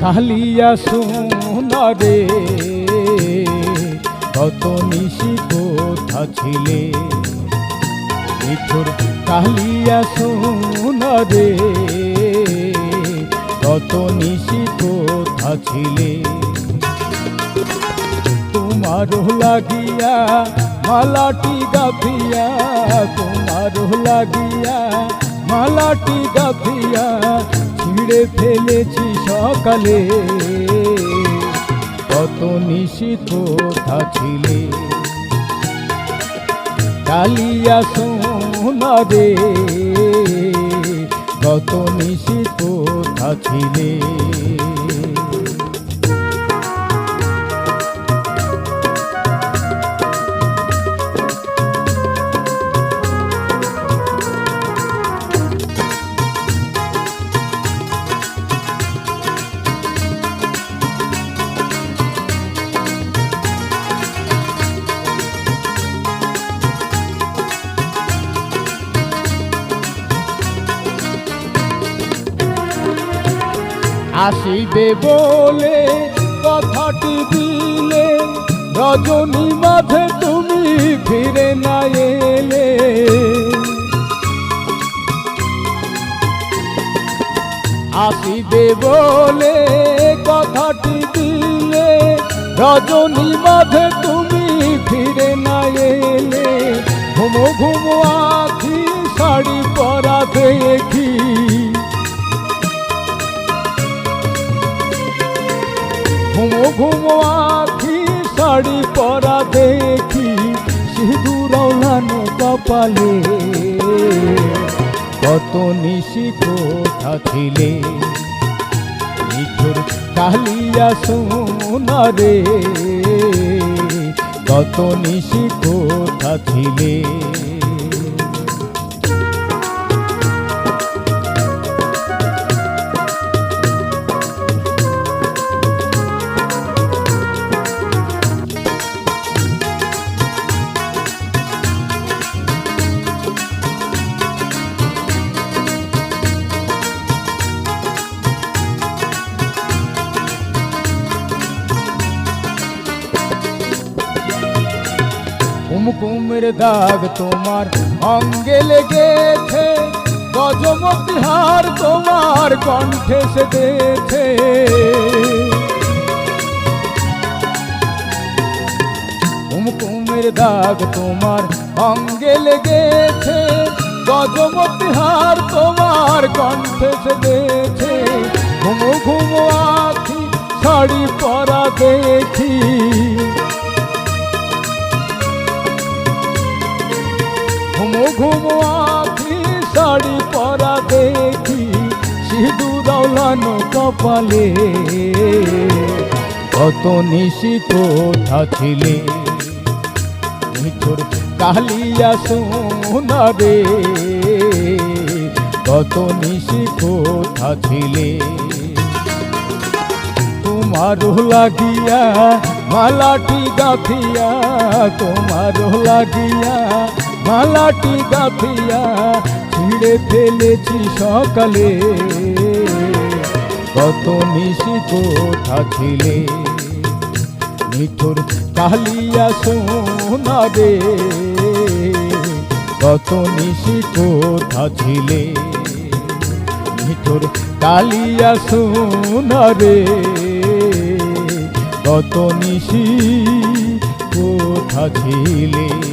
কালিয়া সোনারে কত নিশি কোথা ছিলে। মিঠুর কালিয়া সোনারে কত নিশি কোথা ছিলে। তোমার লাগিয়া মালাটি গাভিয়া তোমার লাগিয়া মালাটি গাভিয়া ছিঁড়ে ফেলেছি সকালে। কত নিশীত ছিলে। কালিয়া সোনারে কত নিশীত ছিলে আসিবে বলে কথাটি দিলে, রজনী মাঝে তুমি ফিরে না এলে। আসিবে বলে কথাটি দিলে, রজনী মাঝে তুমি ফিরে না এলে। ঘুমো ঘুমো আখি, শাড়ি পরা দেখি, সিঁদুর কপালে। কত নিশি কোথা ছিলে মিঠুর কালিয়া সোনারে। কত নিশি কোথা কুমকুমের দাগ তোমার অঙ্গে লেগেছে গজমতি হার তোমার কণ্ঠে সেদেছে কুমকুমের দাগ তোমার অঙ্গে লেগেছে গজমতি হার তোমার কণ্ঠে সেদেছে ঘুমো ঘুমো আখি, শাড়ি পরা দেখি দৌলানো কপালে। কত নিশি কোথা ছিলে। কালিয়া সোনারে কত নিশি কোথা ছিলে। তোমার লাগিয়া মালাটি গাথিয়া, তোমার লাগিয়া মালাটি গাথিয়া ছিঁড়ে ফেলেছি সকালে। কত নিশি কোথা ছিলে? মিঠুর কালিয়া সোনারে কত নিশি কোথা ছিলে? মিঠুর কালিয়া সোনারে কত নিশি কোথা ছিলে?